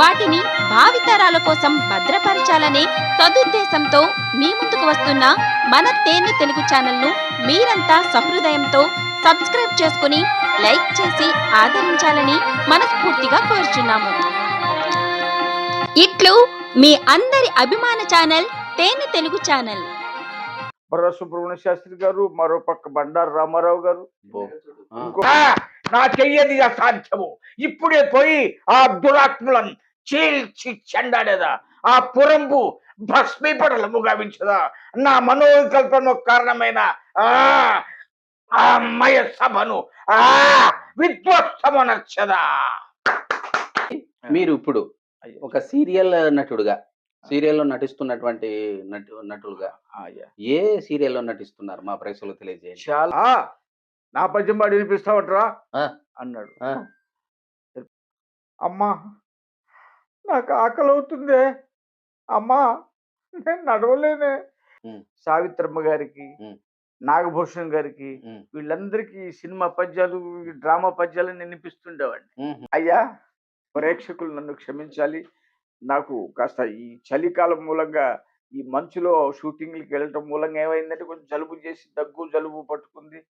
వాటిని భావితరాల కోసం భద్రపరచాలనే సదుద్దేశంతో మీ ముందుకు వస్తున్న మన తేనె తెలుగు ఛానల్ను మీరంతా సహృదయంతో సబ్స్క్రైబ్ చేసుకుని లైక్ చేసి ఆదరించాలని మనస్ఫూర్తిగా కోరుచున్నాము. ఇట్లు మీ అందరి అభిమాన ఛానల్ తేనె తెలుగు ఛానల్. బర్ర సుబ్రహ్మణ్య శాస్త్రి గారు మరో పక్క బండారు రామారావు గారు. నా చెయ్యది అసాధ్యము ఇప్పుడే పోయి ఆ దురాత్ములను చీల్చి చెండాడేదా. ఆ పురంబు భస్మీపటలము గావించదా. నా మనోవికల్పన కారణమైన ఆ ఆ మయ సభను ఆ విధ్వస్తమనచ్చదా మీరు ఇప్పుడు ఒక సీరియల్ నటుడుగా సీరియల్లో నటిస్తున్నటువంటి నటు నటులుగా ఏ సీరియల్లో నటిస్తున్నారు మా ప్రేక్షకులు తెలియజేయండి? చాలా నా పద్యం పాడి వినిపిస్తావట్రా. అన్నాడు. అమ్మా నాకు ఆకలి అవుతుందే అమ్మా నేను నడవలేనే. సావిత్రమ్మ గారికి. నాగభూషణ్ గారికి వీళ్ళందరికీ సినిమా పద్యాలు డ్రామా పద్యాలు వినిపిస్తుండేవాడిని. అయ్యా ప్రేక్షకులు నన్ను క్షమించాలి. నాకు కాస్త ఈ చలికాలం మూలంగా ఈ మంచులో షూటింగ్లకి వెళ్ళటం మూలంగా ఏమైందంటే కొంచెం జలుబు చేసి దగ్గు జలుబు పట్టుకుంది.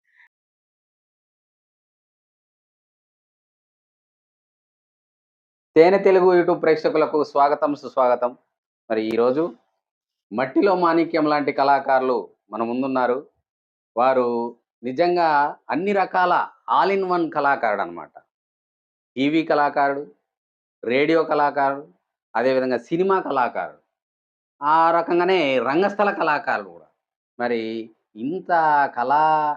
తేనె తెలుగు యూట్యూబ్ ప్రేక్షకులకు స్వాగతం సుస్వాగతం. మరి ఈరోజు మట్టిలో మాణిక్యం లాంటి కళాకారులు మన ముందున్నారు. వారు నిజంగా అన్ని రకాల ఆల్ ఇన్ వన్ కళాకారుడు అనమాట టీవీ కళాకారుడు రేడియో కళాకారుడు అదేవిధంగా సినిమా కళాకారుడు ఆ రకంగానే రంగస్థల కళాకారుడు కూడా. మరి ఇంత కళా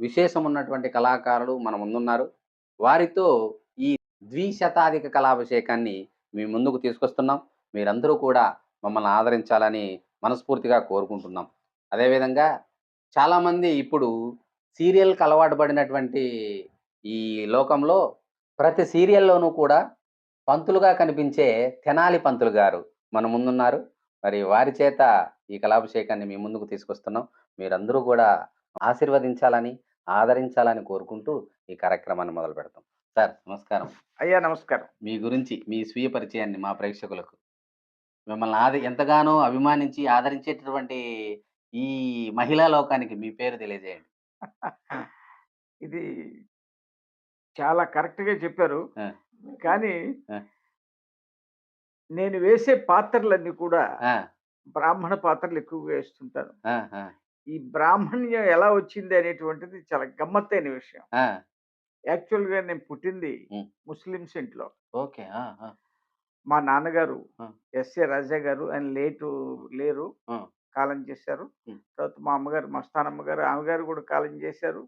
విశేషం ఉన్నటువంటి కళాకారులు మన ముందున్నారు. వారితో ద్విశతాధిక కళాభిషేకాన్ని మీ ముందుకు తీసుకొస్తున్నాం. మీరందరూ కూడా మమ్మల్ని ఆదరించాలని మనస్ఫూర్తిగా కోరుకుంటున్నాం. అదేవిధంగా చాలామంది ఇప్పుడు సీరియల్కి అలవాటు పడినటువంటి ఈ లోకంలో ప్రతి సీరియల్లోనూ కూడా పంతులుగా కనిపించే తెనాలి పంతులు గారు మన ముందున్నారు. మరి వారి చేత ఈ కళాభిషేకాన్ని మీ ముందుకు తీసుకొస్తున్నాం. మీరందరూ కూడా ఆశీర్వదించాలని ఆదరించాలని కోరుకుంటూ ఈ కార్యక్రమాన్ని మొదలు పెడతాం సార్ నమస్కారం. అయ్యా! నమస్కారం. మీ గురించి మీ స్వీయ పరిచయాన్ని మా ప్రేక్షకులకు. మిమ్మల్ని ఆది ఎంతగానో అభిమానించి ఆదరించేటటువంటి ఈ మహిళా లోకానికి మీ పేరు తెలియజేయండి. ఇది చాలా కరెక్ట్గా చెప్పారు. కానీ. నేను వేసే పాత్రలన్నీ కూడా బ్రాహ్మణ పాత్రలు ఎక్కువగా వేస్తుంటాను. ఈ బ్రాహ్మణ్యం ఎలా వచ్చింది అనేటువంటిది చాలా గమ్మత్తైన విషయం. యాక్చువల్గా నేను పుట్టింది. ముస్లిమ్స్ ఇంట్లో ఓకే మా నాన్నగారు. ఎస్ఏ రాజా గారు ఆయన లేటు లేరు. కాలం చేశారు. తర్వాత మా అమ్మగారు మస్తానమ్మ గారు ఆమె గారు కూడా కాలం చేశారు.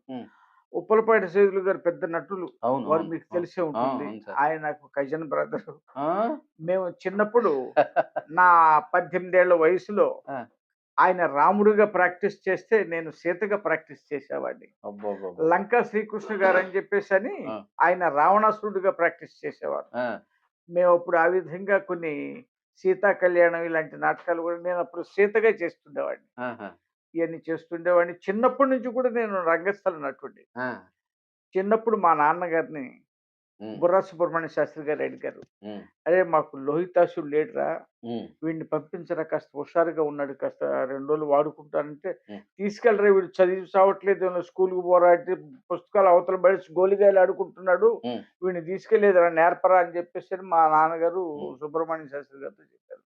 ఉప్పలపాటి సైదులు గారు పెద్ద నటులు వారు మీకు. తెలిసే ఉంటుంది. ఆయన నాకు కజన్ బ్రదర్? మేము చిన్నప్పుడు నా పద్దెనిమిదేళ్ళ వయసులో. ఆయన రాముడిగా ప్రాక్టీస్ చేస్తే నేను సీతగా ప్రాక్టీస్ చేసేవాడిని. లంకా శ్రీకృష్ణ గారు అని చెప్పేసి అని. ఆయన రావణాసురుడిగా ప్రాక్టీస్ చేసేవారు. ఆ, మేము అప్పుడు ఆ విధంగా కొన్ని సీతా కళ్యాణం ఇలాంటి నాటకాలు కూడా నేను అప్పుడు సీతగా చేస్తుండేవాడిని. ఇవన్నీ చేస్తుండేవాడిని. చిన్నప్పటి నుంచి కూడా నేను రంగస్థల నటుండి చిన్నప్పుడు మా నాన్నగారిని బుర్రా సుబ్రహ్మణ్య శాస్త్రి గారు అడిగారు అరే మాకు లోహితాసుడు లేడురా వీడిని పంపించరా కాస్త హుషారుగా ఉన్నాడు కాస్త రెండు రోజులు వాడుకుంటానంటే. తీసుకెళ్ళరా వీడు చదివి చావట్లేదు స్కూల్కి పోరా అంటే పుస్తకాలు అవతల పడేసి గోలిగాయలు ఆడుకుంటున్నాడు. వీడిని తీసుకెళ్ళేదిరా నేర్పరా అని చెప్పేసి మా నాన్నగారు. సుబ్రహ్మణ్య శాస్త్రి గారితో చెప్పారు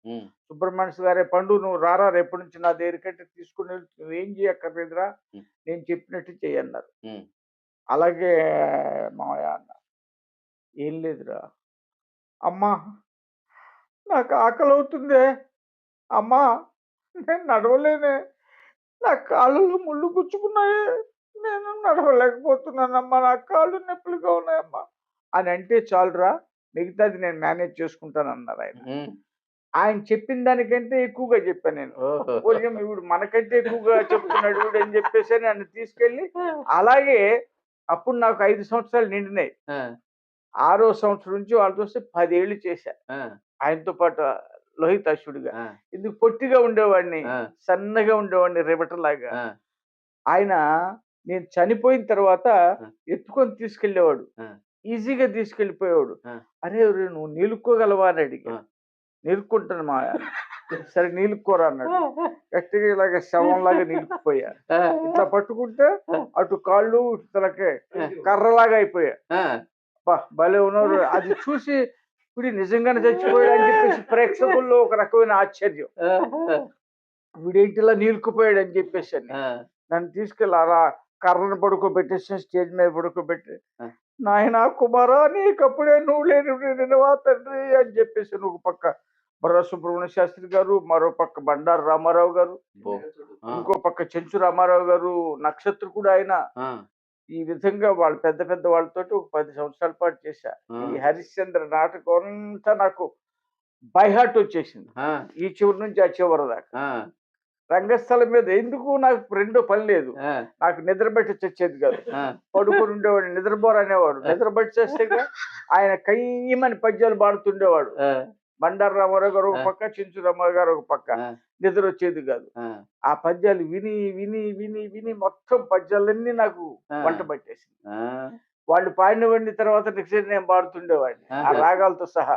సుబ్రహ్మణ్య గారే పండు నువ్వు రారా రేపటి నుంచి నా దగ్గరికంటే తీసుకుని. నువ్వేం చేయక్కర్లేదురా. నేను చెప్పినట్టు చెయ్యన్నారు ఉమ్, అలాగే మామయ్య అన్న ఏం లేదురా. అమ్మా నాకు ఆకలి అవుతుందే అమ్మా నేను నడవలేనే. నా కాళ్ళలో ముళ్ళు గుచ్చుకున్నాయి. నేను నడవలేకపోతున్నానమ్మా. నా కాళ్ళు నొప్పులుగా ఉన్నాయమ్మా. అని అంటే చాలురా. మిగతాది నేను మేనేజ్ చేసుకుంటాను అన్నారు ఆయన ఆయన చెప్పిన దానికంటే ఎక్కువగా చెప్పాను నేను. పోలిగా వీడు మనకంటే ఎక్కువగా చెప్తున్నాడు అని చెప్పేసి నన్ను తీసుకెళ్ళి అలాగే అప్పుడు నాకు ఐదు సంవత్సరాలు నిండినాయి. ఆరో సంవత్సరం నుంచి వాళ్ళు చూస్తే పదేళ్ళు చేశా. ఆయనతో పాటు లోహితాశుడిగా ఆ, ఎందుకు పొట్టిగా ఉండేవాడిని సన్నగా ఉండేవాడిని రేపటిలాగా ఆయన నేను చనిపోయిన తర్వాత. ఎత్తుకొని తీసుకెళ్ళేవాడు. ఈజీగా తీసుకెళ్ళిపోయేవాడు. అరే నువ్వు నిలుక్కోగలవా? అని అడిగా. నిలుక్కుంటాను మా సరే నిలుక్కోరా అన్నాడు. గట్టిగా ఇలాగ శవంలాగా నిలుక్కుపోయా. ఇట్లా పట్టుకుంటే అటు కాళ్ళు ఇటు తలకే కర్రలాగా అయిపోయా. భలే ఉన్నారు అది చూసి ఇప్పుడు నిజంగానే చచ్చిపోయాడు అని చెప్పేసి ప్రేక్షకుల్లో ఒక రకమైన ఆశ్చర్యం. వీడేంటిలా నీలుకుపోయాడు అని చెప్పేసి అని. నన్ను తీసుకెళ్ళి అలా కర్రను పడుకోబెట్టేసి స్టేజ్ మీద పడుకోబెట్టి. నాయన కుమారా నీకప్పుడే నువ్వు లేని నిన్నవా తండ్రి అని చెప్పేసి నువ్వు పక్క బర్ర సుబ్రహ్మణ్య శాస్త్రి గారు మరో పక్క బండారు రామారావు గారు ఇంకో పక్క చెంచు రామారావు గారు నక్షత్రకుడు ఆయన. ఆ, ఈ విధంగా వాళ్ళు పెద్ద పెద్ద వాళ్ళతోటి ఒక పది సంవత్సరాల పాటు చేశా. ఈ హరిశ్చంద్ర నాటకం అంతా నాకు బైహార్ట్ వచ్చేసింది. ఈ చివరి నుంచి ఆ చివరి దాకా. రంగస్థలం మీద ఎందుకు నాకు రెండో పని లేదు. నాకు నిద్ర పెట్టి చచ్చేది కాదు. పడుకొని ఉండేవాడు నిద్రపోరు అనేవాడు నిద్ర పట్టి చేస్తే ఆయన కయ్యమని పద్యాలు పాడుతుండేవాడు. బండారు రామారావు గారు ఒక. పక్క చించు రామారావు గారు ఒక పక్క. నిద్ర వచ్చేది కాదు. ఆ, పద్యాలు విని విని విని విని మొత్తం పద్యాలన్నీ నాకు. వంట పట్టేసింది. వాళ్ళు పాడినవన్నీ తర్వాత నెక్స్ట్ నేను పాడుతుండేవాడిని. ఆ. రాగాలతో సహా.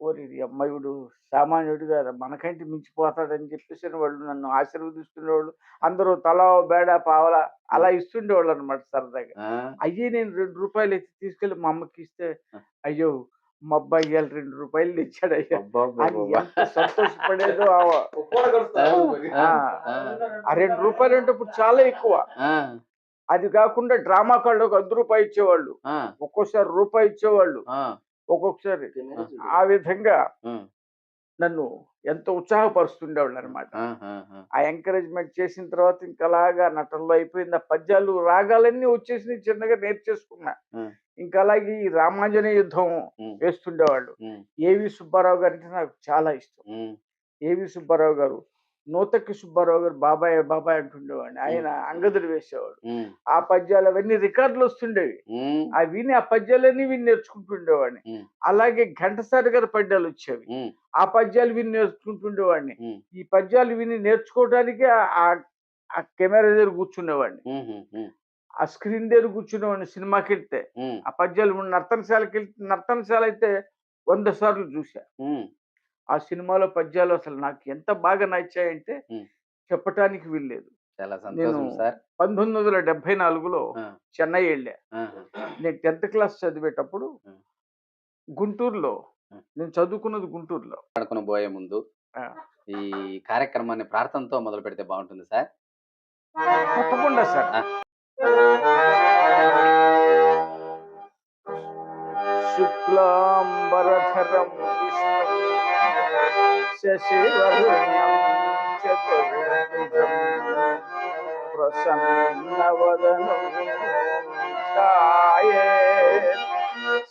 ఓరి అమ్మాయుడు సామాన్యుడు గారు మనకంటే మించిపోతాడని చెప్పేసి వాళ్ళు నన్ను ఆశీర్వదిస్తుండేవాళ్ళు అందరూ తలా బేడ పావలా అలా ఇస్తుండేవాళ్ళు అనమాట సరదాగా. అయ్యే నేను రెండు రూపాయలు ఎత్తి తీసుకెళ్ళి మా అమ్మకి ఇస్తే. అయ్యో మా అబ్బాయి ఇవాళ రెండు రూపాయలు తెచ్చాడు అయ్యా. అబ్బబ్బబ్బబ్బ. అని ఎంత సంతోషపడేదో ఆ- రెండు రూపాయలు అంటే ఇప్పుడు చాలా ఎక్కువ. ఆ, అది కాకుండా డ్రామా కాళ్ళు ఒక అర్ధ రూపాయి ఇచ్చేవాళ్ళు ఒక్కోసారి రూపాయి ఇచ్చేవాళ్ళు. ఆ, ఒక్కొక్కసారి ఆ విధంగా నన్ను ఎంతో ఉత్సాహపరుస్తుండేవాళ్ళు అనమాట ఆ, ఎంకరేజ్మెంట్ చేసిన తర్వాత ఇంకా అలాగా నటనలో అయిపోయింది. ఆ పద్యాలు రాగాలన్నీ వచ్చేసి చిన్నగా నేర్చేసుకున్నా. ఇంకా అలాగే ఈ రామాంజనేయ యుద్ధం. వేస్తుండేవాళ్ళు. ఏవి సుబ్బారావు గారు అంటే నాకు చాలా ఇష్టం. ఏవి సుబ్బారావు గారు నూతక్కి సుబ్బారావు గారు బాబాయ్ బాబాయ్ అంటుండేవాడిని. ఆయన అంగదుడు వేసేవాడు. ఆ పద్యాలు అవన్నీ రికార్డులు వస్తుండేవి. ఆ విని ఆ పద్యాలన్నీ విని నేర్చుకుంటుండేవాడిని. అలాగే ఘంటసారి గారి పద్యాలు వచ్చేవి. ఆ పద్యాలు విని నేర్చుకుంటుండేవాడిని. ఈ పద్యాలు విని నేర్చుకోవడానికి ఆ- కెమెరా దగ్గర కూర్చునేవాడిని. ఆ స్క్రీన్ దగ్గర కూర్చునేవాడిని సినిమాకి వెళ్తే ఆ పద్యాలు నర్తనశాలకి వెళ్తే నర్తనశాల అయితే వంద సార్లు చూసా. ఆ సినిమాలో పద్యాలు అసలు నాకు ఎంత బాగా నచ్చాయంటే. చెప్పటానికి వీల్లేదు చాలా సంతోషం సార్ పంతొమ్మిది వందల డెబ్బై నాలుగులో చెన్నై వెళ్ళా నేను టెన్త్ క్లాస్ చదివేటప్పుడు. గుంటూరులో. నేను చదువుకున్నది గుంటూరులో పడుకుని పోయే ముందు. ఈ కార్యక్రమాన్ని ప్రార్థనతో మొదలు పెడితే బాగుంటుంది సార్ తప్పకుండా సార్. శుక్లాంబరధరం విష్ణు शशिवर्णं चतुर्भुजं प्रसन्नवदनं साये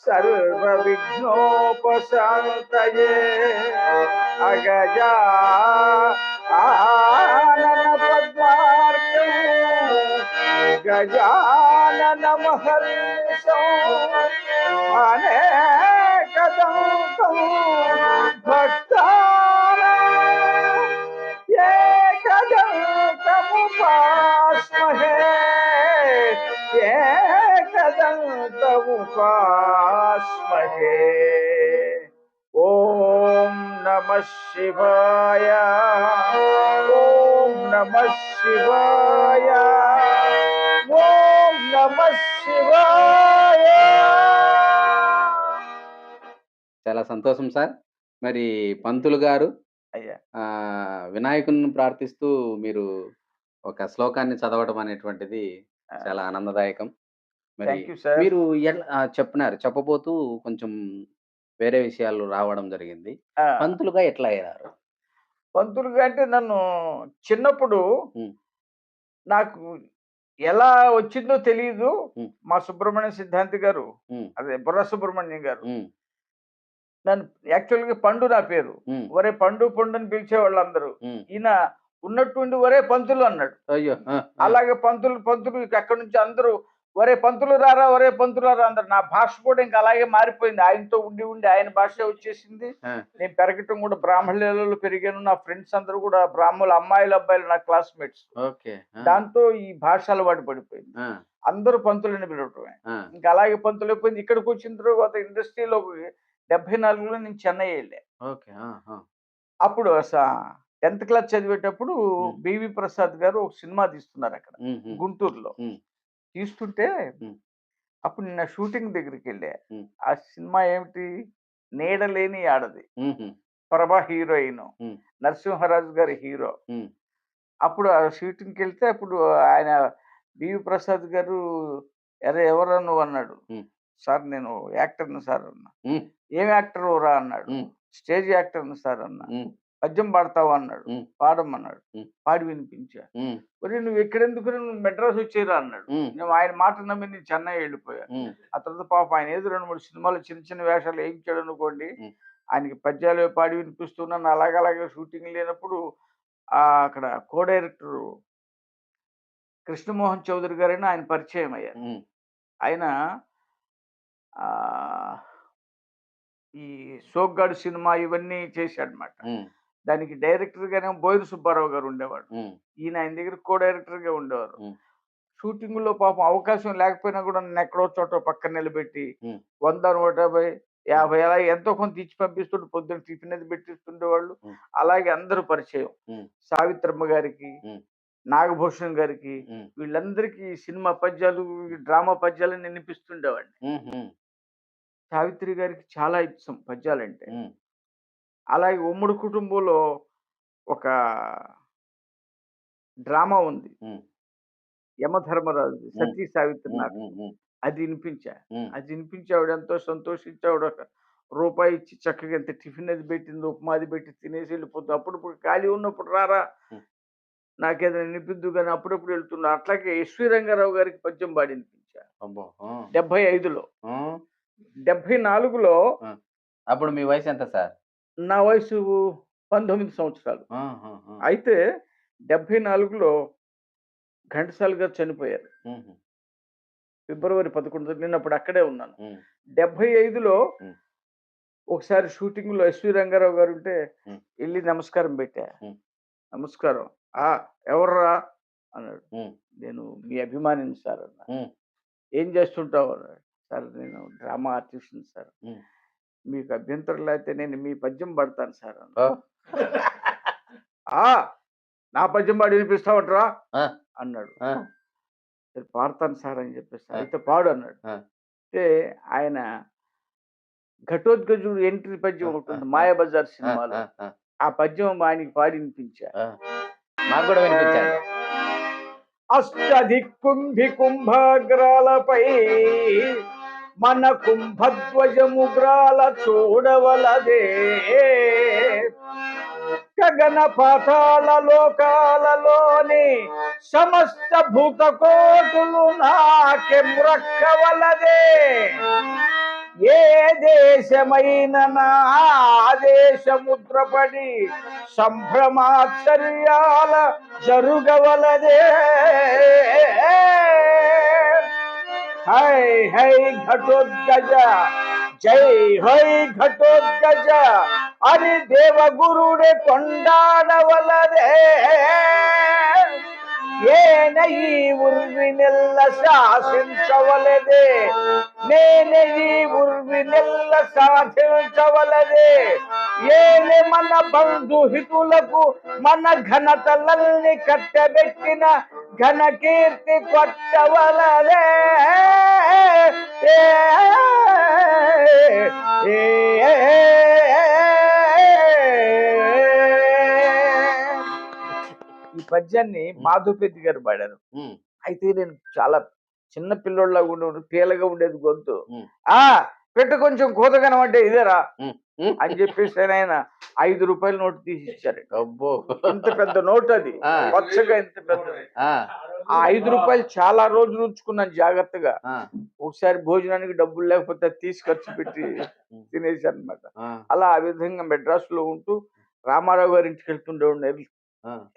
सर्वविघ्नोपशान्तये अगजा आननपद्मार्के गजाननमहर्षो अनेकदन्तं भक् ఏకదంతముపాస్మహే ఓం నమ శివాయ. ఓం నమ శివాయ. ఓం నమ శివాయ. చాలా సంతోషం సార్. మరి పంతులు గారు అయ్యా. ఆ వినాయకుని ప్రార్థిస్తూ మీరు ఒక శ్లోకాన్ని చదవడం అనేటువంటిది చాలా ఆనందదాయకం. మరి థ్యాంక్ యూ సార్. మీరు ఆ, చెప్పినారు. చెప్పబోతూ కొంచెం వేరే విషయాలు రావడం జరిగింది. పంతులుగా ఎట్లా అయ్యారు? పంతులుగా అంటే నన్ను చిన్నప్పుడు. నాకు ఎలా వచ్చిందో తెలియదు. మా సుబ్రహ్మణ్య సిద్ధాంతి గారు అదే బుర్ర సుబ్రహ్మణ్యం గారు. నన్ను యాక్చువల్గా పండు నా పేరు. ఉమ్, ఒరే పండు పండు అని పిలిచేవాళ్ళు అందరూ ఉమ్. ఈయన ఉన్నట్టుండి ఒరే పంతులు అన్నాడు. అయ్యో. అలాగే పంతులు పంతులు ఇక అక్కడి నుంచి అందరూ ఒరే పంతులు రారా ఒరే పంతులు రారా అందరు నా భాష కూడా ఇంకా అలాగే మారిపోయింది. ఆయనతో ఉండి ఉండి ఆయన భాష వచ్చేసింది. నేను పెరగటం కూడా బ్రాహ్మణులలో పెరిగాను. నా ఫ్రెండ్స్ అందరూ కూడా బ్రాహ్మణులు అమ్మాయిలు అబ్బాయిలు నా క్లాస్మేట్స్. దాంతో ఈ భాష అలవాటు పడిపోయింది. అందరూ పంతులని పిలవటమే. ఇంకా అలాగే పంతులు అయిపోయింది. ఇక్కడికి వచ్చిన తర్వాత ఇండస్ట్రీలో డెబ్బై నాలుగులో నేను చెన్నై వెళ్ళా. అప్పుడు టెన్త్ క్లాస్ చదివేటప్పుడు. బివి ప్రసాద్ గారు ఒక సినిమా తీస్తున్నారు అక్కడ గుంటూరులో. తీస్తుంటే. అప్పుడు నిన్న షూటింగ్ దగ్గరికి వెళ్ళా. ఆ సినిమా ఏమిటి? నీడలేని ఆడది. ప్రభా హీరోయిన్. నరసింహరాజు గారి హీరో. అప్పుడు ఆ షూటింగ్కి వెళ్తే అప్పుడు ఆయన బివి ప్రసాద్ గారు ఎరే ఎవరా నువ్వు? అన్నాడు. సార్ నేను యాక్టర్ని సార్ అన్నా. ఏం యాక్టర్ రా? అన్నాడు. స్టేజ్ యాక్టర్ని సార్ అన్నా. పద్యం పాడతావా అన్నాడు. పాడమన్నాడు. పాడి వినిపించా మరి నువ్వు ఎక్కడెందుకు నువ్వు మెడ్రాస్ వచ్చేరా అన్నాడు. నువ్వు ఆయన మాట నమ్మి నేను చెన్నై వెళ్ళిపోయా ఆ తర్వాత పాప ఆయన ఏదో రెండు మూడు సినిమాలు చిన్న చిన్న వేషాలు వేయించాడు అనుకోండి. ఆయనకి పద్యాలు పాడి వినిపిస్తున్నాను అలాగే అలాగే షూటింగ్ లేనప్పుడు ఆ అక్కడ కో డైరెక్టర్ కృష్ణమోహన్ చౌదరి గారైనా ఆయన పరిచయం అయ్యారు. ఆయన ఈ సోగ్గాడు సినిమా ఇవన్నీ చేశాడనమాట దానికి డైరెక్టర్ గానే బోయిన సుబ్బారావు గారు ఉండేవాడు. ఈయన ఆయన దగ్గర కో డైరెక్టర్గా ఉండేవారు. షూటింగ్లో పాపం అవకాశం లేకపోయినా కూడా నన్ను ఎక్కడో చోట పక్కన నిలబెట్టి. వంద నూట యాభై యాభై అలా ఎంతో కొంత ఇచ్చి పంపిస్తుంటే పొద్దున్న టిఫిన్ అది పెట్టిస్తుండేవాళ్ళు. అలాగే అందరూ పరిచయం. సావిత్రమ్మ గారికి. నాగభూషణ్ గారికి వీళ్ళందరికీ సినిమా పద్యాలు డ్రామా పద్యాలు వినిపిస్తుండేవాడిని. సావిత్రి గారికి చాలా ఇష్టం పద్యాలంటే. అలాగే ఉమ్మడి కుటుంబంలో ఒక డ్రామా ఉంది. యమధర్మరాజు సతీ సావిత్రి ఉమ్, అది వినిపించా. అది వినిపించి ఆవిడ ఎంతో సంతోషించి ఆవిడ రూపాయి ఇచ్చి చక్కగా ఎంత టిఫిన్ అది పెట్టింది ఉప్మా అది పెట్టి తినేసి వెళ్ళిపోతుంది. అప్పుడప్పుడు ఖాళీ ఉన్నప్పుడు రారా. నాకేదైనా వినిపిద్దు కానీ అప్పుడప్పుడు వెళ్తున్నా. అట్లాగే ఎస్వి రంగారావు గారికి పద్యం పాడి వినిపించా. డెబ్బై ఐదులో. డెబ్బై నాలుగులో అప్పుడు మీ వయసు ఎంత సార్? నా వయసు పంతొమ్మిది సంవత్సరాలు. అయితే డెబ్బై నాలుగులో ఘంటసాల గారు చనిపోయారు. ఫిబ్రవరి పదకొండు నేను అప్పుడు అక్కడే ఉన్నాను. డెబ్బై ఐదులో. ఒకసారి షూటింగ్లో ఎస్వి రంగారావు గారు ఉంటే. వెళ్ళి నమస్కారం పెట్టా. నమస్కారం. ఆ ఎవర్రా? అన్నాడు. నేను మీ అభిమానిని సార్ అన్నా. ఏం చేస్తుంటావు? అన్నాడు. సార్ నేను డ్రామా ఆర్టిస్ట్ని సార్. మీకు అభ్యంతరం లేకపోతే నేను మీ పద్యం పడతాను సార్ నా పద్యం పాడి వినిపిస్తావట్రా ఆ. అన్నాడు. సరే పాడతాను సార్ అని చెప్పేసి. అయితే పాడు అన్నాడు. అంటే ఆయన ఘటోద్గజుడు ఎంట్రీ పద్యం ఆ. మాయాబజార్ సినిమాలో. ఆ, పద్యం ఆయనకి పాడి వినిపించా. మాకు కూడా వినిపించండి. అష్టదిక్కుంభి కుంభాగ్రాలపై మన కుంభధ్వజముగ్రాల చూడవలదే. గగన పాతాల లోకాలలోని సమస్త భూతకోటులు నాకెమ్రక్కవలదే ఏ దేశమైన నా దేశముద్రపడి సంభ్రమాశ్చర్యాల జరుగవలదే. हाय हाय घटोत्कज जय होय घटोत्कज अरे देव गुरु रे ಕೊಂಡಾಡವಲ್ಲದೆ ఏన ఈ ఉర్వి నెల్ల శాసించవలదే నేనే ఈ ఉర్వి నెల్ల సాధించవలదే ఏనే మన బంధుహితులకు మన ఘనతలల్ని కట్టబెట్టిన ఘన కీర్తి కొట్టవలదే ఏ, ఈ పద్యాన్ని మాధవపెద్ది గారు పాడారు. అయితే నేను చాలా చిన్న పిల్లోళ్ళగా ఉండే తేలగా ఉండేది గొంతు. ఆ! పెట్టు కొంచెం కోతగనం అంటే ఇదేరా. అని చెప్పేసి ఆయన ఐదు రూపాయల నోటు తీసి ఇచ్చారు ఇంత పెద్ద నోట్ అది. ఆ. పచ్చగా ఇంత పెద్దది ఆ, ఐదు రూపాయలు చాలా రోజులు ఉంచుకున్నాను జాగ్రత్తగా. ఒకసారి భోజనానికి డబ్బులు లేకపోతే తీసి ఖర్చు పెట్టి తినేసి అనమాట అలా ఆ విధంగా మెడ్రాస్లో ఉంటూ రామారావు గారి ఇంటికి వెళ్తుండేవాడిని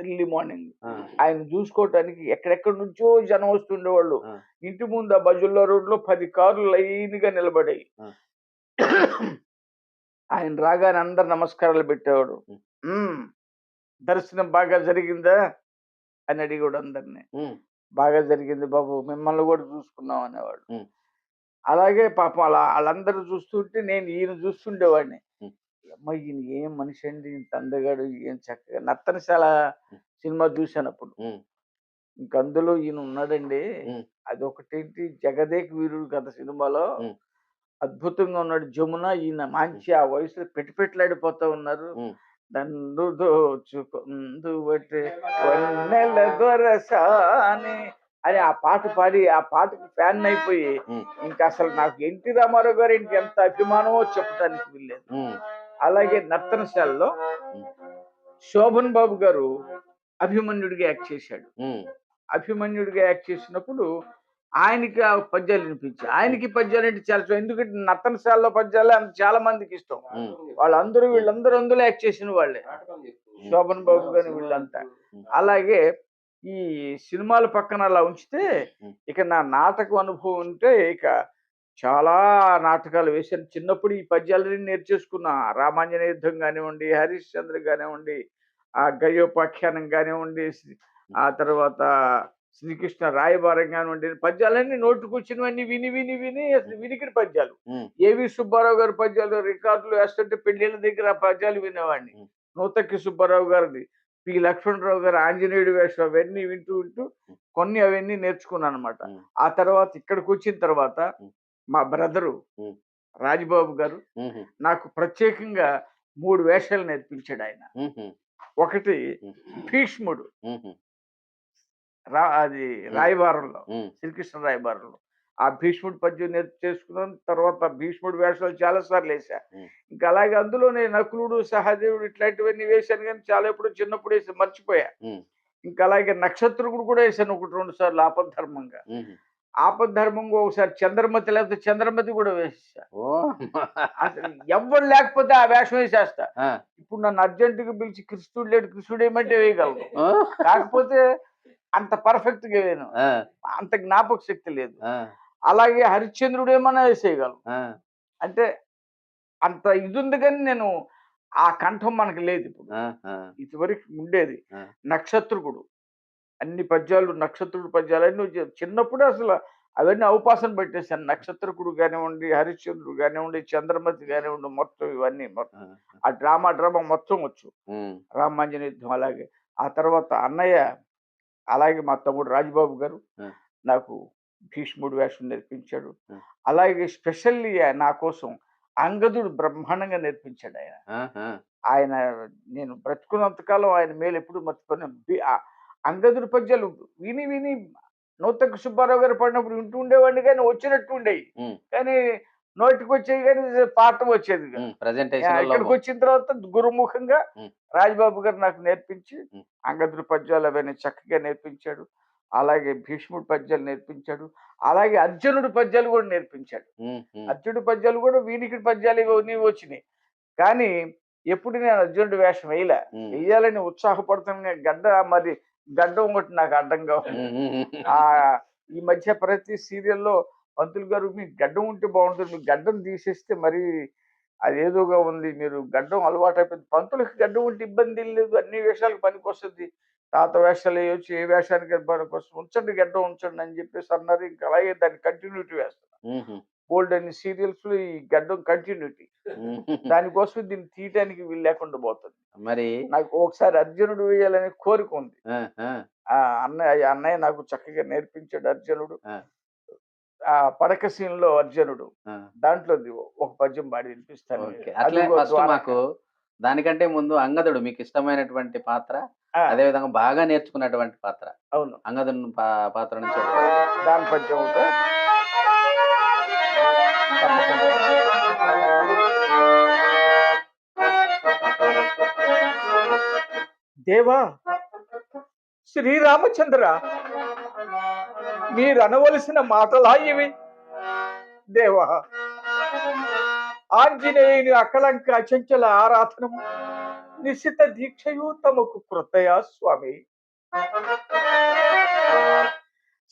ఎర్లీ మార్నింగ్. ఆయన చూసుకోవటానికి ఎక్కడెక్కడి నుంచో జనం వస్తుండేవాళ్ళు. ఇంటి ముందు ఆ బజుల్లా రోడ్లో పది కార్లు లైన్గా నిలబడాయి. ఆయన రాగానే అందరు నమస్కారాలు పెట్టేవాడు ఉం. "ఉమ్, దర్శనం బాగా జరిగిందా? అని అడిగాడు అందరిని. బాగా జరిగింది బాబు మిమ్మల్ని కూడా చూసుకున్నాం అనేవాడు. అలాగే పాపం అలా వాళ్ళందరూ చూస్తుంటే నేను ఈయన చూస్తుండేవాడిని. ఉం. అమ్మ ఈయన ఏం మనిషి అండి ఇంత అందగాడు ఏం చక్కగా నత్తనశాల సినిమా చూశానప్పుడు ఉమ్, ఇంక అందులో ఈయన ఉన్నాడండి. అదొకటేంటి జగదేక్ వీరుడు కథ సినిమాలో. అద్భుతంగా ఉన్నాడు జమున ఈయన మంచి ఆ వయసులో పెట్టి పెట్టలాడిపోతా ఉన్నారు. దండు దోచుకుందు వన్నెల దొరసాని అని ఆ పాట పాడి ఆ పాటకి ఫ్యాన్ అయిపోయి. ఇంకా అసలు నాకు ఎన్టీ రామారావు గారు ఇంక ఎంత అభిమానమో చెప్పడానికి వీల్లేదు ఉమ్, అలాగే నర్తనశాలలో. శోభన్ బాబు గారు అభిమన్యుడిగా యాక్ట్ చేశాడు. అభిమన్యుడిగా యాక్ట్ చేసినప్పుడు ఆయనకి ఆ పద్యాలు వినిపించాయి. ఆయనకి పద్యాలు అంటే చాలా. ఎందుకంటే నర్తనశాలలో పద్యాలు అంత చాలా మందికి ఇష్టం. వాళ్ళందరూ వీళ్ళందరూ అందులో యాక్ట్ చేసిన వాళ్ళే. శోభన్ బాబు గాని వీళ్ళంతా. అలాగే ఈ సినిమాల పక్కన అలా ఉంచితే ఇక నా నాటకం అనుభవం ఉంటే ఇక చాలా నాటకాలు వేశాను చిన్నప్పుడు ఈ పద్యాలని నేర్చేసుకున్నా. రామాంజన యుద్ధం కానివ్వండి హరిశ్చంద్ర కానివ్వండి ఆ గయోపాఖ్యానం కానివ్వండి ఆ తర్వాత శ్రీకృష్ణ రాయబారం కానివ్వండి పద్యాలన్నీ నోటుకొచ్చినవన్నీ విని విని విని అసలు వినికిడి పద్యాలు. ఏవి సుబ్బారావు గారి పద్యాలు రికార్డులు వేస్తుంటే పెళ్ళిళ్ళ దగ్గర ఆ పద్యాలు వినేవాడిని. నూతక్కి సుబ్బారావు గారిది. పి. లక్ష్మణరావు గారు ఆంజనేయుడు వేషం అవన్నీ వింటూ వింటూ కొన్ని అవన్నీ నేర్చుకున్నాను అనమాట. ఆ తర్వాత ఇక్కడికి వచ్చిన తర్వాత. మా బ్రదరు. రాజబాబు గారు నాకు ప్రత్యేకంగా మూడు వేషాలు నేర్పించాడు ఆయన ఒకటి. భీష్ముడు. రా అది రాయబారంలో శ్రీకృష్ణ రాయబారంలో. ఆ భీష్ముడి పద్యం నేర్చు చేసుకున్నాను తర్వాత భీష్ముడి వేషాలు చాలా సార్లు వేసా. ఇంకా అలాగే అందులోనే నకులుడు సహదేవుడు ఇట్లాంటివన్నీ వేశాను కానీ చాలా ఎప్పుడు చిన్నప్పుడు వేసి మర్చిపోయా. ఇంకా అలాగే నక్షత్రుడు కూడా వేశాను ఒకటి రెండు సార్లు ఆపద్ధర్మంగా. ఆపద్ధర్మంగా ఒకసారి చంద్రమతి లేకపోతే చంద్రమతి కూడా వేసేసా అసలు ఎవ్వరు లేకపోతే ఆ వేషం వేసేస్తా. ఇప్పుడు నన్ను అర్జెంటుగా పిలిచి కృష్ణుడు లేడు కృష్ణుడు ఏమంటే వేయగలను. కాకపోతే అంత పర్ఫెక్ట్గా వేయను. ఆ, అంత జ్ఞాపక శక్తి లేదు. అలాగే హరిశ్చంద్రుడు ఏమన్నా వేసేయగలను. అంటే అంత ఇది ఉంది కానీ నేను ఆ కంఠం మనకు లేదు ఇప్పుడు. ఇదివరకు ఉండేది ఆ. అన్ని పద్యాలు నక్షత్రుడు పద్యాలు అన్ని. చిన్నప్పుడు అసలు అవన్నీ అవకాశం పెట్టేశాను. నక్షత్రకుడు కానివ్వండి హరిశ్చంద్రుడు కానివ్వండి చంద్రమతి కానివ్వండి మొత్తం ఇవన్నీ మొత్తం. ఆ, డ్రామా డ్రామా మొత్తం వచ్చు. రామాంజన యుద్ధం అలాగే. ఆ తర్వాత అన్నయ్య అలాగే మా తమ్ముడు రాజబాబు గారు. నాకు భీష్ముడు వేషం నేర్పించాడు. అలాగే స్పెషల్లీ నా కోసం అంగదుడు బ్రహ్మాండంగా నేర్పించాడు ఆయన. ఆయన నేను బ్రతుకున్నంతకాలం ఆయన మేలు ఎప్పుడు మర్చిపోయిన పద్యాలు విని విని నూతక సుబ్బారావు గారు పడినప్పుడు వింటూ ఉండేవాడిని కానీ వచ్చినట్టు ఉండేవి. కానీ నోటికి వచ్చేవి కానీ పాట వచ్చేది ఇక్కడికి వచ్చిన తర్వాత గురుముఖంగా. రాజ్బాబు గారు నాకు నేర్పించి. అంగదుడి పద్యాలు అవన్నీ చక్కగా నేర్పించాడు. అలాగే భీష్ముడి పద్యాలు నేర్పించాడు. అలాగే అర్జునుడి పద్యాలు కూడా నేర్పించాడు. అర్జునుడి పద్యాలు కూడా వీనికి పద్యాలు ఇవన్నీ వచ్చినాయి. కానీ ఎప్పుడు నేను అర్జునుడి వేషం వేయలే. ఉమ్, వెయ్యాలని ఉత్సాహపడుతున్నా గడ్డ మరి గడ్డం ఒకటి నాకు అడ్డంగా ఈ మధ్య ప్రతి సీరియల్లో పంతులు గారు మీకు గడ్డం ఉంటే బాగుంటుంది మీకు గడ్డం తీసేస్తే మరి అదేదోగా ఉంది మీరు గడ్డం అలవాటు అయిపోయింది పంతులకి గడ్డం ఉంటే ఇబ్బంది లేదు అన్ని వేషాలకు పనికి వస్తుంది. తాత వేషాలు వేయొచ్చు ఏ వేషానికి పనికి వస్తుంది? ఉంచండి గడ్డం ఉంచండి అని చెప్పేసి అన్నారు. ఇంకా అలాగే దాన్ని కంటిన్యూటీ వేస్తున్నారు. ఉమ్, బోల్డ్ అన్ని సీరియల్స్లో ఈ గడ్డం కంటిన్యూటీ. దానికోసం దీన్ని తీయటానికి వీలు లేకుండా పోతుంది. మరి? నాకు ఒకసారి అర్జునుడు వేయాలనే కోరిక ఉంది. ఆ, అన్నయ్య అన్నయ్య నాకు చక్కగా నేర్పించాడు అర్జునుడు. ఆ. పడక scene లో అర్జునుడు. దాంట్లో ఒక పద్యం పాడి వినిపిస్తాను. మాకు దానికంటే ముందు అంగదుడు మీకు ఇష్టమైనటువంటి పాత్ర అదే విధంగా బాగా నేర్చుకున్నటువంటి పాత్ర. అవును. అంగదుని పా- పాత్ర నుంచి. దాని పద్యం దేవా శ్రీరామచంద్ర మీరనవలసిన మాటలా ఇవి. దేవా ఆంజనేయుని అకలంక అచంచల ఆరాధనము నిశ్చిత దీక్షయు తమకు కృతయా స్వామి.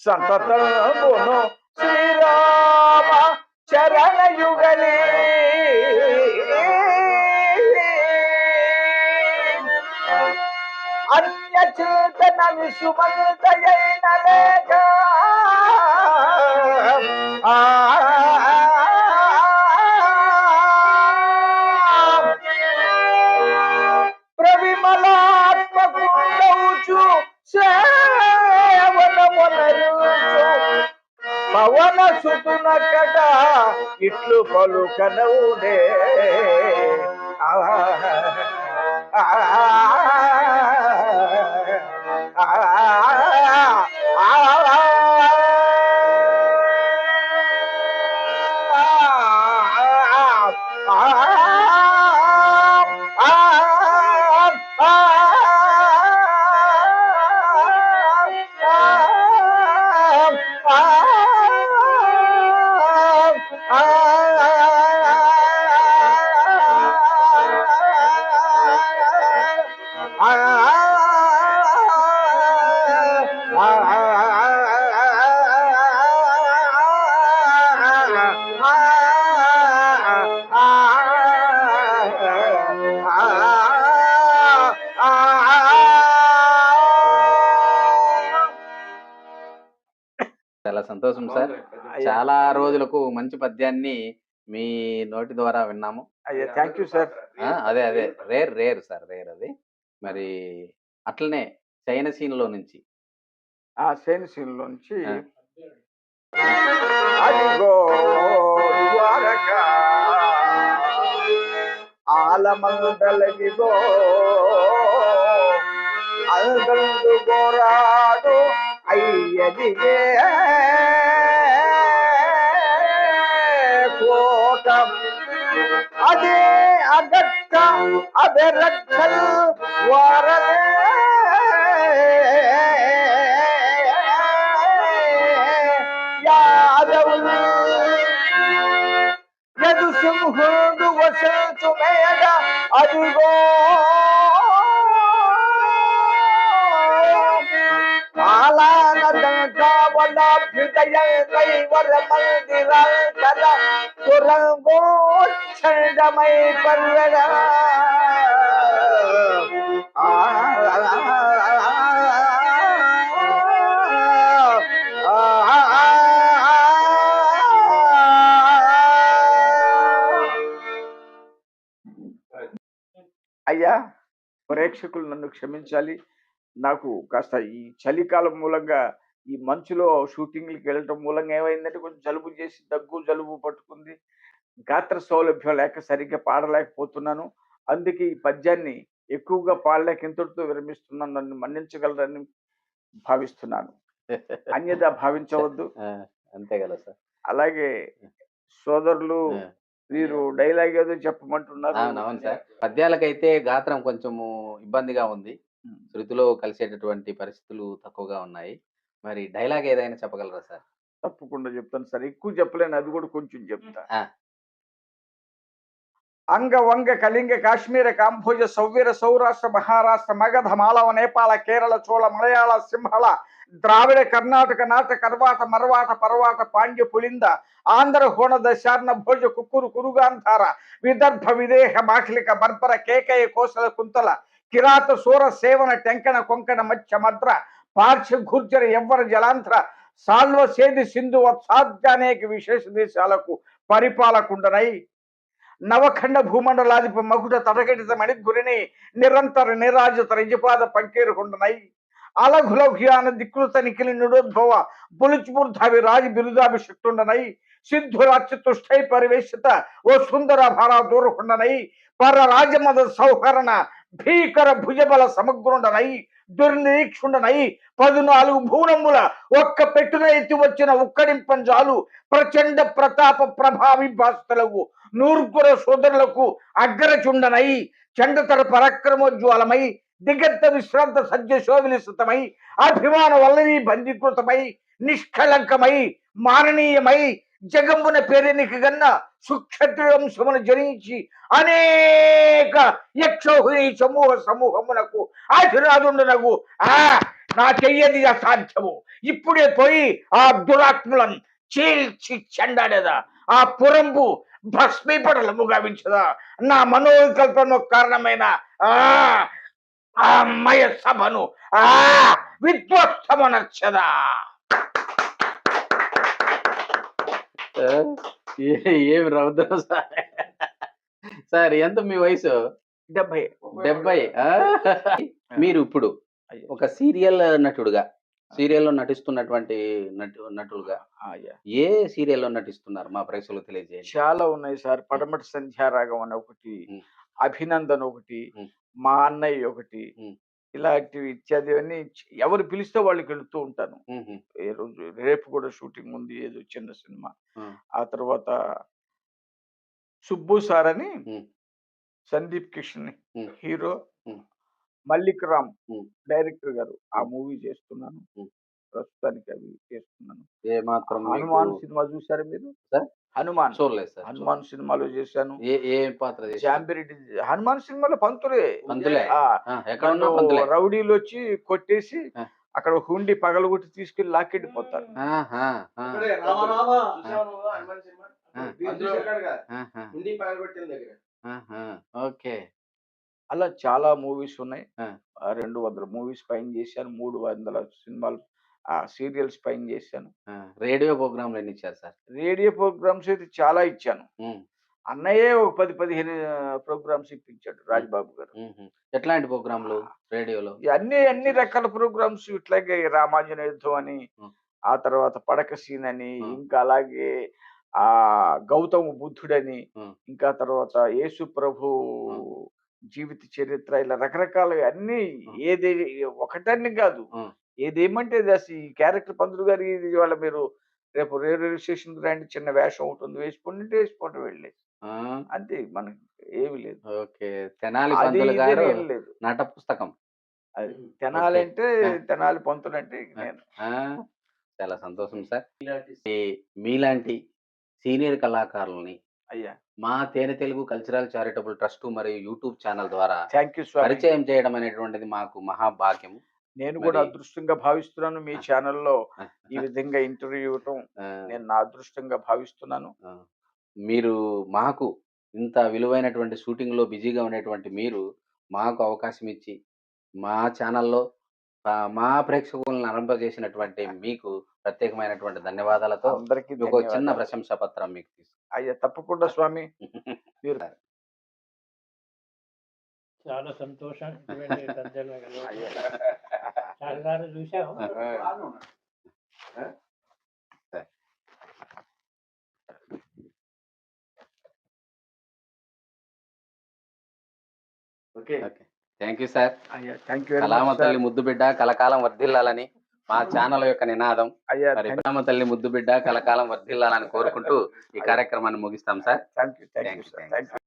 సంతతమును శ్రీరామ చరణ యుగలే అన్య చింతన విషుమంతయైన లేక ఆ ప్రవిమలాత్మకుండవుచు సేవనమునరుచు పవన సుతునకట ఇట్లు పలుకనవుడే ఆ సంతోషం సార్. చాలా రోజులకు మంచి పద్యాన్ని మీ నోటి ద్వారా విన్నాము. Thank you sir. అదే అదే. రేర్ రేర్ సార్ రేర్ అది. మరి అట్లనే చైన సీన్లో నుంచి. ఆ సేనసీన్ నుంచి ఆ. అదిగో ద్వారక. ఆలమందలదిగో అల్గందు ஐயதியே. கோகம் அதே அகட்டம் அபரக்கல் வரலே. ఆలానదంకావలాభ్యుదయ అయ్యా ప్రేక్షకులు నన్ను క్షమించాలి. నాకు కాస్త ఈ చలికాలం మూలంగా ఈ మంచులో షూటింగ్లకి వెళ్ళటం మూలంగా ఏమైందంటే కొంచెం జలుబు చేసి దగ్గు జలుబు పట్టుకుంది. గాత్ర సౌలభ్యం లేక సరిగ్గా పాడలేకపోతున్నాను. అందుకే ఈ పద్యాన్ని ఎక్కువగా పాడలేక ఇంతటితో విరమిస్తున్నాను. నన్ను మన్నించగలరని భావిస్తున్నాను. అన్యదా భావించవద్దు. అంతే కదా సార్. అలాగే సోదరులు. వీరు డైలాగ్ ఏదో చెప్పమంటున్నారు. అవును సార్. పద్యాలకైతే గాత్రం కొంచెము ఇబ్బందిగా ఉంది. శృతిలో కలిసేటటువంటి పరిస్థితులు తక్కువగా ఉన్నాయి. మరి డైలాగ్ ఏదైనా చెప్పగలరా సార్? తప్పకుండా చెప్తాను సార్. ఎక్కువ చెప్పలేను. అది కూడా కొంచెం చెప్తా. అంగ వంగ కళింగ కాశ్మీర కాంభోజ సౌవీర సౌరాష్ట్ర మహారాష్ట్ర మగధ మాలవ నేపాళ కేరళ చోళ మలయాళ సింహళ ద్రావిడ కర్ణాటక నాట కర్వాట మరవాట పరవాట పాండ్య పులింద ఆంధ్ర హోణ దశార్ణ భోజ కుక్కురు కురుగాంధార విదర్భ విదేహ మాఖలిక బర్బర కేకయ కోసల కుంతల కిరాత సూర సేవన టెంకణ కొంకణ మత్స్య మద్ర పార్శ్వ గుర్జర ఎవ్వర జలాంధ్ర సాల్వ సేది సింధు సాధ్యానేక విశేష దేశాలకు పరిపాలకుండనై. నవఖండ భూమండలాధిప మకుట తటకెటిత మణిగురిని నిరంతర నిరాజిత రిజపాద పంకేరుకుండనై. అలఘులఘ్యాన దిక్ృత నిఖిలి నిడోద్భవ బులుచుబుర్ధావి రాజు బిరుదాభిషక్తుండనై. సిద్ధురాచి తుష్టై పరివేశిత ఓ సుందర భార దూరకుండనై పర రాజమద సౌహరణ భీకర భుజబల సమగ్రుండనై దుర్నిరీక్షుండనై పదునాలుగు భూనమ్ముల ఒక్క పెట్టున ఎత్తి వచ్చిన ఉక్కడింపంజాలు ప్రచండ ప్రతాప ప్రభావి భాస్తులకు నూర్గుర సోదరులకు అగ్రచుండనై చండతర పరాక్రమోజ్వాలమై దిగంత విశ్రాంత సజ్జ శోభిలిసుతమై అభిమాన వల్లవి బందీకృతమై నిష్కలంకమై మాననీయమై జగంబున పేరెనిక గన్న సుక్షత్రివంశమును జరించి అనేక యక్షోహిని సమూహ సమూహమునకు ఆశీర్వాదుండునకు ఆ నా చెయ్యది అసాధ్యము. ఇప్పుడే పోయి ఆ దురాత్ములను చీల్చి చెండాడేదా. ఆ పురంబు భస్మీపటలము గావించదా. నా మనోవికల్పము కారణమైన ఆ ఆ మయ సభను ఆ విధ్వస్తమనర్చదా ఏమి రౌద్రం సార్ సార్ ఎంత మీ వయసు డెబ్బై డెబ్బై? మీరు ఇప్పుడు. ఒక సీరియల్ నటుడుగా సీరియల్లో నటిస్తున్నటువంటి నటు నటులుగా. ఏ సీరియల్లో నటిస్తున్నారు మా ప్రేక్షకులకు తెలియజేయండి చాలా ఉన్నాయి సార్ పడమటి సంధ్యారాగం అని ఒకటి. అభినందన్ ఒకటి. మా అన్నయ్య ఒకటి ఉం. ఇలాంటివి ఇత్యాదివన్నీ చ- ఎవరు పిలిస్తే వాళ్ళకి వెళుతూ ఉంటాను. ఏ రోజు రేపు కూడా షూటింగ్ ఉంది ఏదో చిన్న సినిమా. ఆ తర్వాత సుబ్బు సార్ అని. సందీప్ కిషన్. హీరో. మల్లిక్ రామ్. డైరెక్టర్ గారు ఆ. మూవీ చేస్తున్నాను. ప్రస్తుతానికి అవి చేస్తున్నాను. ఏ మాత్రం హనుమాన్ సినిమా చూసారా మీరు? సార్? హనుమాన్. చూడలేదు సార్ హనుమాన్ సినిమాలో చేశాను. ఏ ఏ పాత్ర చేశారు? జాంబిరెడ్డి హనుమాన్ సినిమాలో పంతులే. పంతులే? ఆ, ఆ, ఎక్కడ ఉన్నా నన్ను పంతులే. రౌడీలు వచ్చి కొట్టేసి. అక్కడ హుండి పగలగొట్టి తీసుకెళ్ళి ఆహా, ఓకే. అలా చాలా మూవీస్ ఉన్నాయి. రెండు వందల మూవీస్ పైన చేశాను. మూడు వందల సినిమాలు ఆ సీరియల్స్ పైన చేశాను రేడియో ప్రోగ్రాంలు ఎన్ని ఇచ్చారు సార్ రేడియో ప్రోగ్రామ్స్ అయితే చాలా ఇచ్చాను అన్నయ్యే ఒక పది పదిహేను ప్రోగ్రామ్స్ ఇప్పించాడు రాజ్బాబు గారు. ఎట్లాంటి ప్రోగ్రాంలు రేడియోలో అన్ని అన్ని రకాల ప్రోగ్రామ్స్ ఇట్లాగే రామాంజన యుద్ధం అని. ఆ తర్వాత పడక సీన్ అని. ఇంకా అలాగే ఆ గౌతమ బుద్ధుడని. ఇంకా తర్వాత యేసు ప్రభు. జీవిత చరిత్ర ఇలా రకరకాల అన్ని. ఏది ఒకటన్ని కాదు ఏదేమంటే అది అసలు ఈ క్యారెక్టర్ పంతులు గారి ఇది వాళ్ళ మీరు రేపు రైల్వే స్టేషన్ రండి చిన్న వేషం ఉంటుంది వేసుకోండి అంటే వేసుకోవటం అంతే మనకి ఏమి లేదు. ఓకే. తెనాలి పంతులు గారు నట పుస్తకం అది తెనాలి అంటే. తెనాలి పంతులు అంటే నేను. ఆ, చాలా సంతోషం సార్. మీలాంటి సీనియర్ కళాకారులని అయ్యా. మా తేనె తెలుగు కల్చరల్ చారిటబుల్ ట్రస్ట్ మరియు యూట్యూబ్ ఛానల్ ద్వారా థ్యాంక్ యూ స్వామి. పరిచయం చేయడం అనేటువంటిది మాకు మహాభాగ్యం నేను కూడా అదృష్టంగా భావిస్తున్నాను. మీ ఛానల్లో ఈ విధంగా ఇంటర్వ్యూ ఇవ్వటం నేను నా అదృష్టంగా భావిస్తున్నాను. మీరు మాకు ఇంత విలువైనటువంటి షూటింగ్లో బిజీగా ఉండేటువంటి మీరు మాకు అవకాశం ఇచ్చి మా ఛానల్లో మా ప్రేక్షకులను అరంపజేసినటువంటి మీకు ప్రత్యేకమైనటువంటి ధన్యవాదాలతో అందరికీ ఒక చిన్న. ప్రశంసా పత్రం మీకు అయ్యా తప్పకుండా స్వామి. మీరు చాలా సంతోషం. ఇటువంటి చూసాం థ్యాంక్ యూ సార్. అయ్యా థ్యాంక్ యూ కళామ తల్లి ముద్దు బిడ్డ కలకాలం వర్ధిల్లాలని మా ఛానల్ యొక్క నినాదం. కళామ తల్లి ముద్దు బిడ్డ కలకాలం వర్ధిల్లాలని కోరుకుంటూ ఈ కార్యక్రమాన్ని ముగిస్తాం sir. Thank you. Thank you.